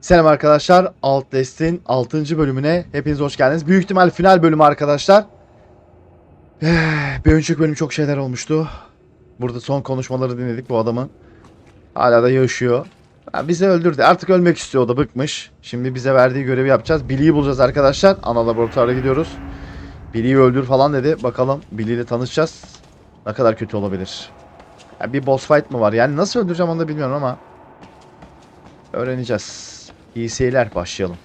Selam arkadaşlar. Outlast'in 6. bölümüne hepiniz hoş geldiniz. Büyük ihtimal final bölümü arkadaşlar. Eh, Bir önceki bölüm çok şeyler olmuştu. Burada son konuşmaları dinledik bu adamın. Hala da yaşıyor. Ha, bizi öldürdü. Artık ölmek istiyor o da bıkmış. Şimdi bize verdiği görevi yapacağız. Billy'yi bulacağız arkadaşlar. Ana laboratuvara gidiyoruz. Billy'yi öldür falan dedi. Bakalım Billy ile tanışacağız. Ne kadar kötü olabilir. Ya bir boss fight mı var? Yani nasıl öldüreceğim onu da bilmiyorum ama öğreneceğiz. Seyirler başlayalım.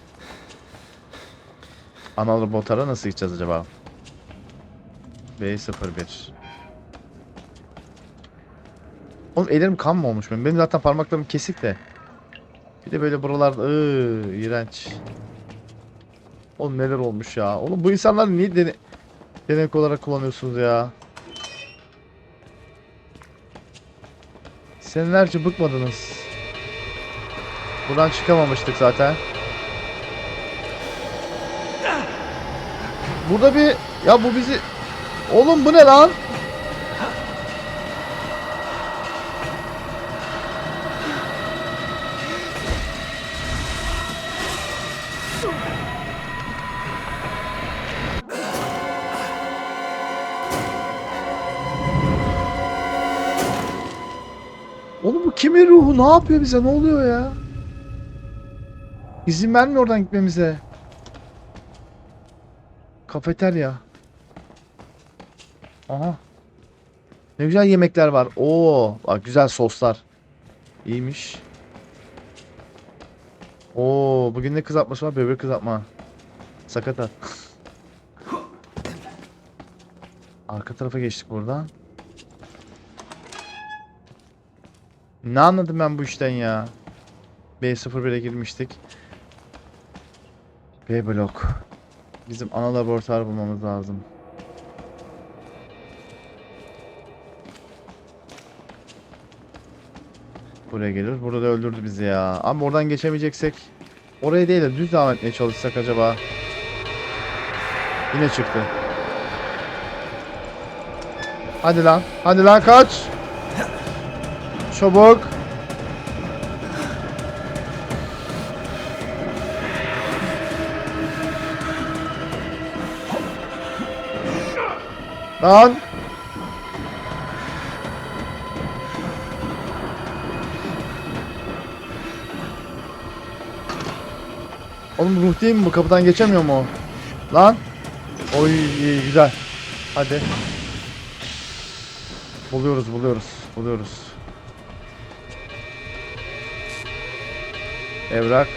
Ana laboratuvara nasıl gideceğiz acaba? B01 Oğlum ellerim kan mı olmuş benim? Benim zaten parmaklarım kesik de. Bir de böyle buralarda ıı, iğrenç. Oğlum neler olmuş ya. Oğlum bu insanlar niye dene denek olarak kullanıyorsunuz ya? Senelerce bıkmadınız. Buradan çıkamamıştık zaten. Burada bir... Ya bu bizi... Oğlum bu ne lan? Oğlum bu kimin ruhu? Ne yapıyor bize? Ne oluyor ya? İzin vermiyor oradan gitmemize. Kafeterya. Aha. Ne güzel yemekler var. Oo, bak güzel soslar. İyiymiş. Oo, bugün ne kızartması var? Böbrek kızartma. Sakata. Arka tarafa geçtik buradan. Ne anladım ben bu işten ya? B01'e girmiştik. B blok. Bizim ana laboratuvar bulmamız lazım. Buraya gelir. Burada da öldürdü bizi ya. Ama oradan geçemeyeceksek oraya değil de düz devam etmeye çalışsak acaba. Yine çıktı. Hadi lan. Hadi lan kaç. Çabuk. Lan. Oğlum ruh değil mi bu? Kapıdan geçemiyor mu o? Lan. Oy iyi, güzel. Hadi. Buluyoruz buluyoruz. Buluyoruz. Evrak.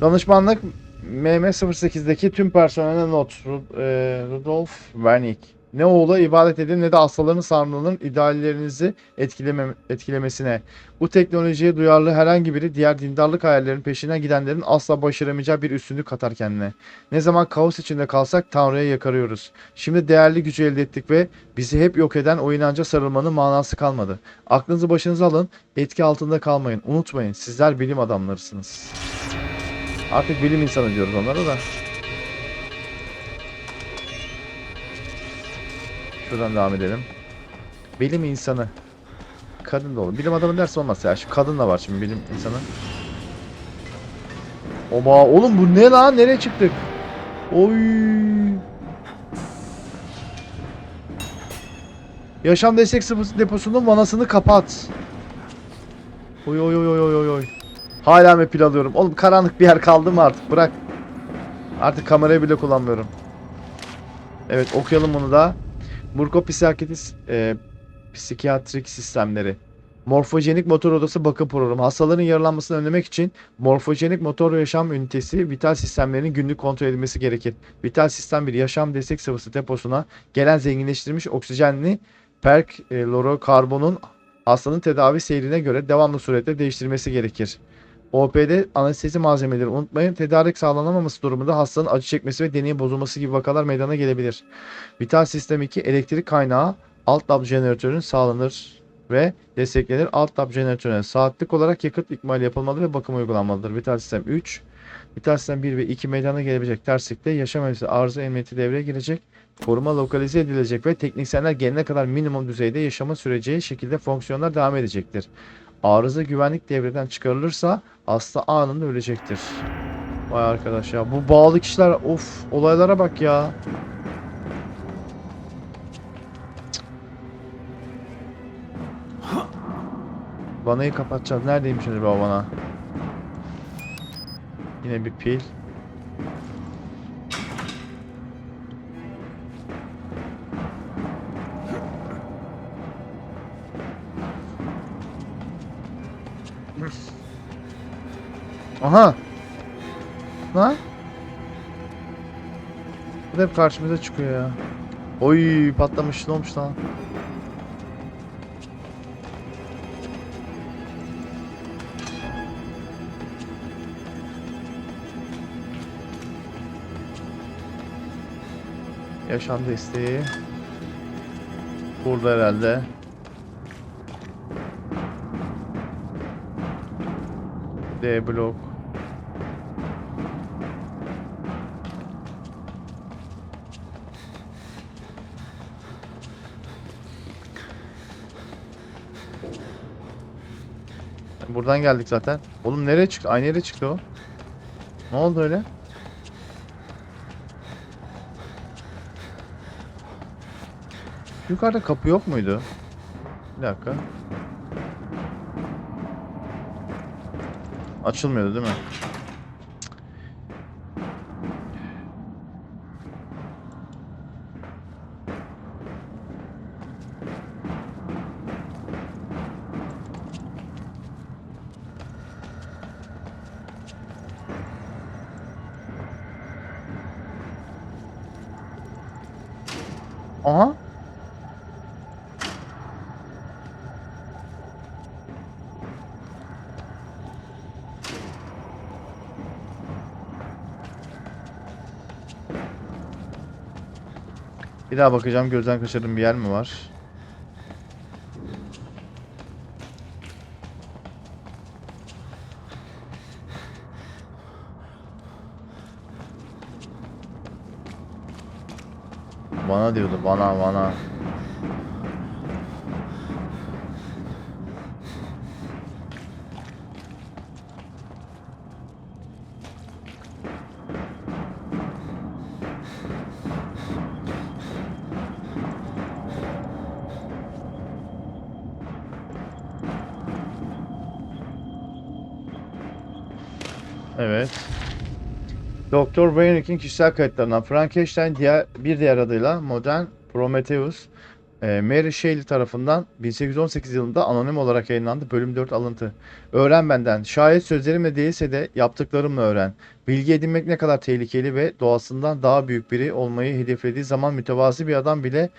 Danışmanlık MM08'deki tüm personele not. E, Rudolf Wernick. Ne oğula ibadet edin ne de hastaların sarnının ideallerinizi etkileme, etkilemesine. Bu teknolojiye duyarlı herhangi biri diğer dindarlık hayallerinin peşinden gidenlerin asla başaramayacağı bir üstünlük katar kendine. Ne zaman kaos içinde kalsak Tanrı'ya yakarıyoruz. Şimdi değerli gücü elde ettik ve bizi hep yok eden o inanca sarılmanın manası kalmadı. Aklınızı başınıza alın, etki altında kalmayın. Unutmayın, sizler bilim adamlarısınız. Artık bilim insanı diyoruz onlara da. Şuradan devam edelim. Bilim insanı. Kadın da olur. Bilim adamı dersi olmaz ya. Şu kadın da var şimdi bilim insanı. Oba oğlum bu ne lan? Nereye çıktık? Oy. Yaşam destek deposunun vanasını kapat. Oy oy oy oy oy oy. Hala mı pil alıyorum? Oğlum karanlık bir yer kaldı mı artık? Bırak. Artık kamerayı bile kullanmıyorum. Evet okuyalım bunu da. Burko psikiyatrist, e, psikiyatrik sistemleri. Morfojenik motor odası bakım programı. Hastaların yaralanmasını önlemek için morfojenik motor yaşam ünitesi vital sistemlerinin günlük kontrol edilmesi gerekir. Vital sistem bir yaşam destek sıvısı deposuna gelen zenginleştirilmiş oksijenli perklorokarbonun hastanın tedavi seyrine göre devamlı surette değiştirmesi gerekir. OP'de anestezi malzemeleri unutmayın. Tedarik sağlanamaması durumunda hastanın acı çekmesi ve deneyin bozulması gibi vakalar meydana gelebilir. Vital sistem 2 elektrik kaynağı alt tab jeneratörün sağlanır ve desteklenir. Alt tab jeneratörüne saatlik olarak yakıt ikmali yapılmalı ve bakım uygulanmalıdır. Vital sistem 3 Vital sistem 1 ve 2 meydana gelebilecek terslikte yaşam evsi arıza emniyeti devreye girecek. Koruma lokalize edilecek ve teknisyenler gelene kadar minimum düzeyde yaşama süreceği şekilde fonksiyonlar devam edecektir. Arıza güvenlik devreden çıkarılırsa hasta anında ölecektir. Vay arkadaş ya. Bu bağlı kişiler of olaylara bak ya. Vanayı kapatacağız. Neredeymiş acaba vana? Yine bir pil. Aha. Lan. Bu hep karşımıza çıkıyor ya. Oy patlamış ne olmuş lan? Yaşam desteği. Burada herhalde. D blok. Buradan geldik zaten. Oğlum nereye çıktı? Aynı yere çıktı o. Ne oldu öyle? Yukarıda kapı yok muydu? Bir dakika. Açılmıyordu değil mi? Aha. Bir daha bakacağım gözden kaçırdığım bir yer mi var? Bana diyordu bana bana. Doktor Wayneck'in kişisel kayıtlarından Frankenstein diğer, bir diğer adıyla Modern Prometheus e, Mary Shelley tarafından 1818 yılında anonim olarak yayınlandı. Bölüm 4 alıntı. Öğren benden. Şayet sözlerimle değilse de yaptıklarımla öğren. Bilgi edinmek ne kadar tehlikeli ve doğasından daha büyük biri olmayı hedeflediği zaman mütevazi bir adam bile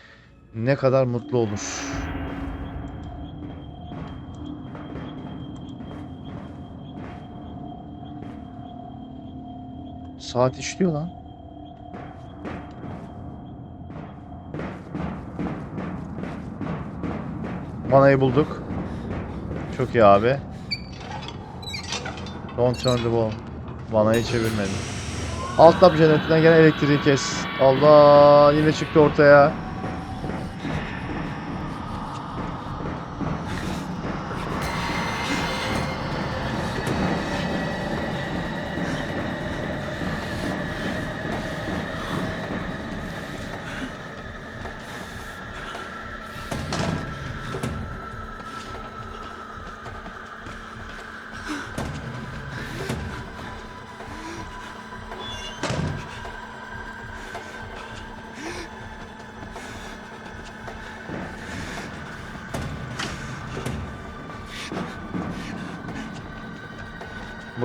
ne kadar mutlu olur. Saat işliyor lan. Vanayı bulduk. Çok iyi abi. Don't turn the ball. Vanayı çevirmedim. Alt tab jeneratörden gelen elektriği kes. Allah yine çıktı ortaya.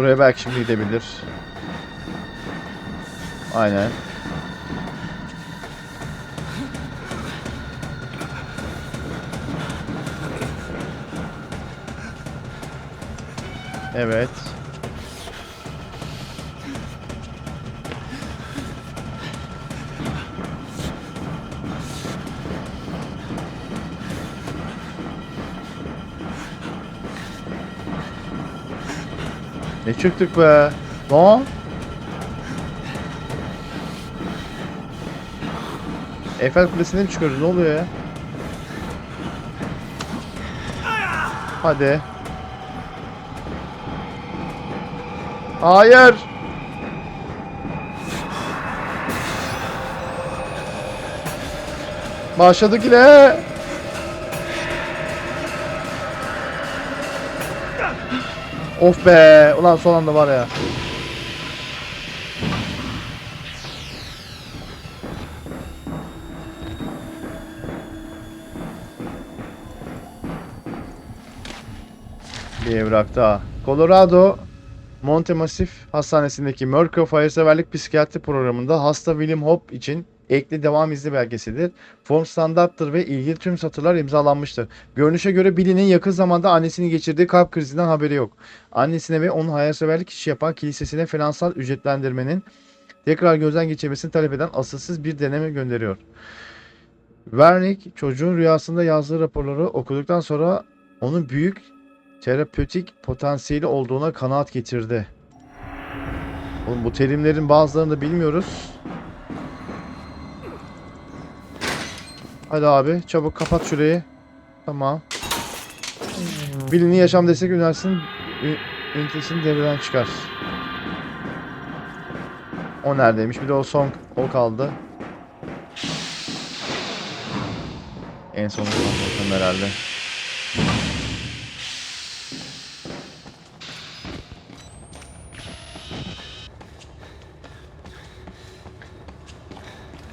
Buraya belki şimdi gidebilir. Aynen. Evet. Ne çıktık be? Lan? Eiffel Kulesi'ne mi çıkıyoruz? Ne oluyor ya? Hadi. Hayır. Başladık yine. Of be. Ulan son anda var ya. Bir evrak daha. Colorado Monte Massif Hastanesi'ndeki Mercury Hayırseverlik Psikiyatri Programı'nda hasta William Hope için ekli devam izni belgesidir. Form standarttır ve ilgili tüm satırlar imzalanmıştır. Görünüşe göre Billy'nin yakın zamanda annesinin geçirdiği kalp krizinden haberi yok. Annesine ve onun hayırseverlik işi yapan kilisesine finansal ücretlendirmenin tekrar gözden geçirmesini talep eden asılsız bir deneme gönderiyor. Wernick çocuğun rüyasında yazdığı raporları okuduktan sonra onun büyük terapötik potansiyeli olduğuna kanaat getirdi. Oğlum bu terimlerin bazılarını da bilmiyoruz. Hadi abi çabuk kapat şurayı. Tamam. Bilimli Yaşam Destek Üniversitesi'nin ü- ünitesini devreden çıkar. O neredeymiş? Bir de o son o kaldı. En son bakalım herhalde.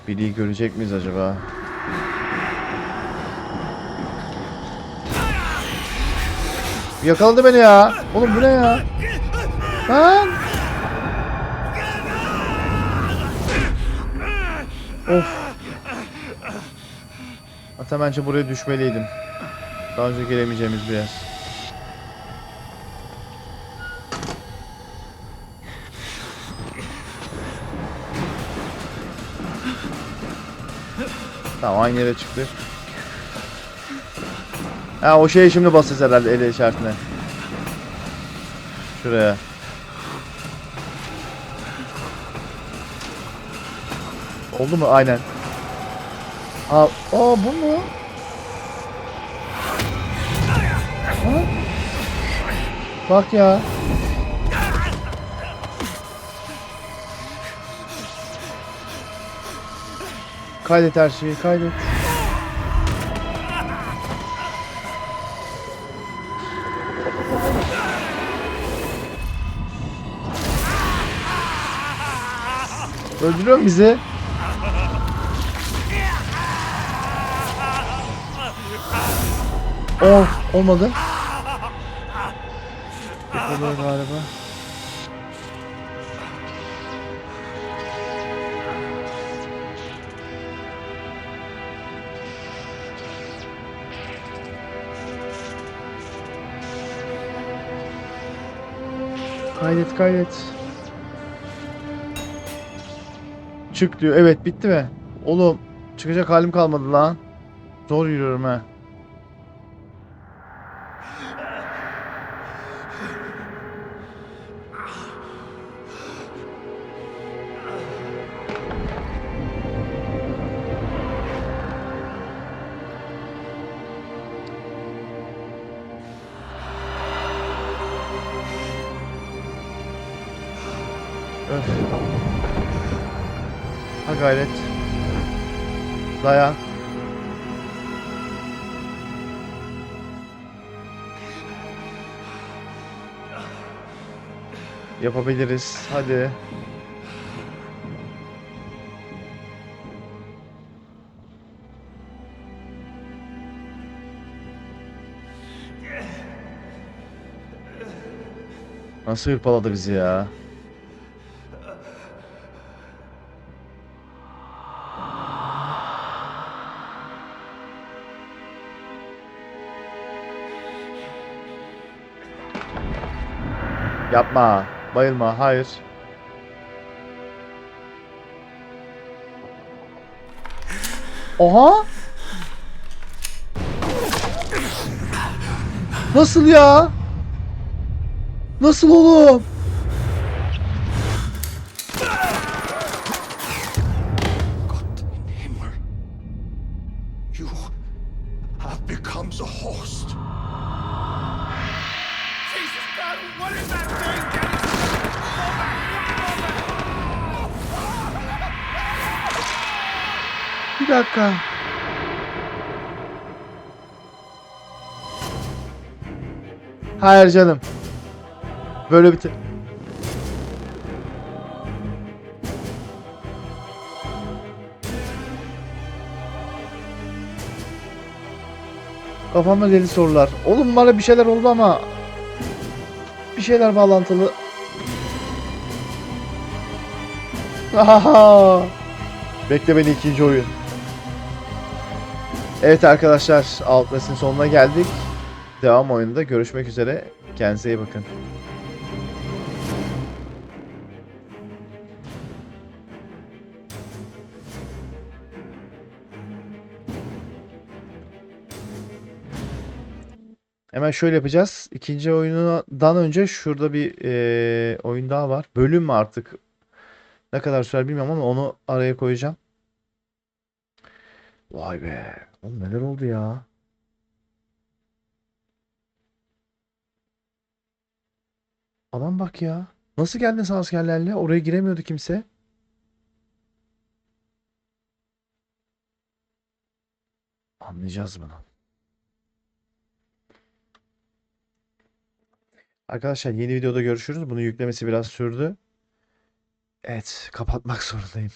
Billy'yi görecek miyiz acaba? Yakaladı beni ya. Oğlum bu ne ya? Lan. Of. Hatta bence buraya düşmeliydim. Daha önce gelemeyeceğimiz bir yer. Tamam aynı yere çıktı. Ha o şeye şimdi basacağız herhalde ele işaretine. Şuraya. Oldu mu? Aynen. Aa, aa bu mu? Ha? Bak ya. Kaydet her şeyi, kaydet. Öldürüyor bizi? Oh, olmadı. Oluyor galiba. Kaydet kaydet. Çık diyor. Evet bitti mi? Oğlum çıkacak halim kalmadı lan. Zor yürüyorum ha. Gayret. Dayan. Yapabiliriz. Hadi. Nasıl hırpaladı bizi ya? Yapma. Bayılma. Hayır. Oha. Nasıl ya? Nasıl oğlum? Bir dakika. Hayır canım. Böyle bir... Kafamda deli sorular. Oğlum bana bir şeyler oldu ama bir şeyler bağlantılı. Ahaha. Bekle beni ikinci oyun. Evet arkadaşlar Outlast'ın sonuna geldik. Devam oyunda görüşmek üzere. Kendinize iyi bakın. Hemen şöyle yapacağız. İkinci oyundan önce şurada bir eee, oyun daha var. Bölüm mü artık? Ne kadar sürer bilmiyorum ama onu araya koyacağım. Vay be. Oğlum neler oldu ya? Aman bak ya. Nasıl geldin sen askerlerle? Oraya giremiyordu kimse. Anlayacağız bunu. Arkadaşlar yeni videoda görüşürüz. Bunu yüklemesi biraz sürdü. Evet, kapatmak zorundayım.